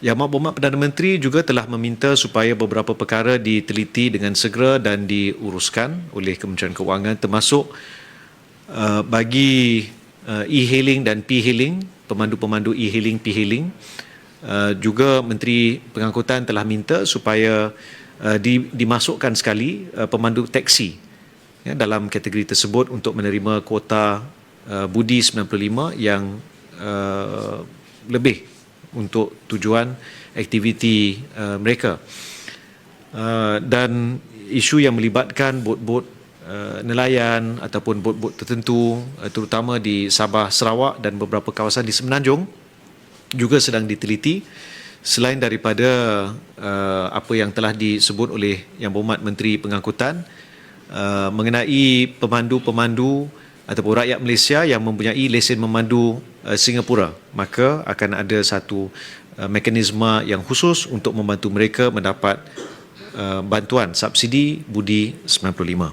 Yang Berhormat Perdana Menteri juga telah meminta supaya beberapa perkara diteliti dengan segera dan diuruskan oleh Kementerian Keuangan termasuk uh, bagi uh, e-hailing dan p-hailing, pemandu-pemandu e-hailing, p-hailing. Uh, juga Menteri Pengangkutan telah minta supaya uh, di, dimasukkan sekali uh, pemandu teksi ya, dalam kategori tersebut untuk menerima kuota uh, budi 95 yang uh, lebih untuk tujuan aktiviti uh, mereka. Uh, dan isu yang melibatkan bot-bot uh, nelayan ataupun bot-bot tertentu uh, terutama di Sabah, Sarawak dan beberapa kawasan di Semenanjung juga sedang diteliti selain daripada uh, apa yang telah disebut oleh Yang Berhormat Menteri Pengangkutan uh, mengenai pemandu-pemandu ataupun rakyat Malaysia yang mempunyai lesen memandu uh, Singapura maka akan ada satu uh, mekanisme yang khusus untuk membantu mereka mendapat uh, bantuan subsidi budi 95